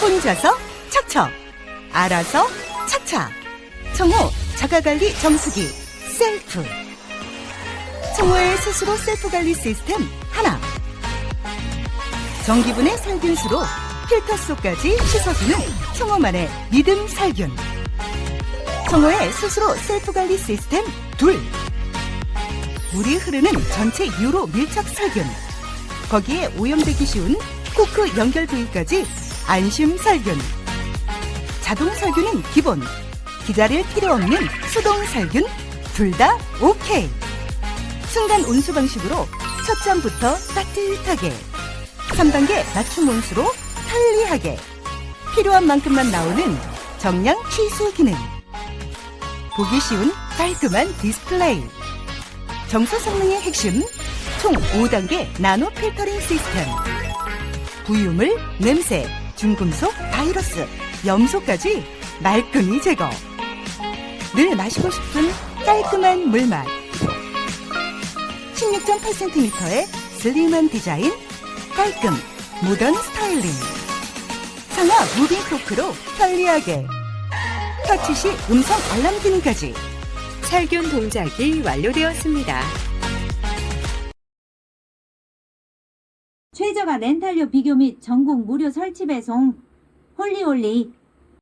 혼자서 척척 알아서 착착 청호 자가관리 정수기 셀프. 청호의 스스로 셀프관리 시스템 하나. 전기분해 살균수로 필터 속까지 씻어주는 청호만의 믿음 살균. 청호의 스스로 셀프관리 시스템 둘. 물이 흐르는 전체 유로 밀착 살균. 거기에 오염되기 쉬운 코크 연결 부위까지 안심 살균. 자동 살균은 기본. 기다릴 필요 없는 수동 살균. 둘 다 오케이. 순간 온수 방식으로 첫 잔부터 따뜻하게. 3단계 맞춤 온수로 편리하게. 필요한 만큼만 나오는 정량 취수 기능. 보기 쉬운 깔끔한 디스플레이. 정수 성능의 핵심 총 5단계 나노 필터링 시스템. 부유물, 냄새, 중금속, 바이러스, 염소까지 말끔히 제거. 늘 마시고 싶은 깔끔한 물맛. 16.8cm의 슬림한 디자인 깔끔 모던 스타일링. 상하 무빙 토크로 편리하게. 터치 시 음성 알람 기능까지. 살균 동작이 완료되었습니다. 최저가 렌탈료 비교 및 전국 무료 설치 배송. 홀리홀리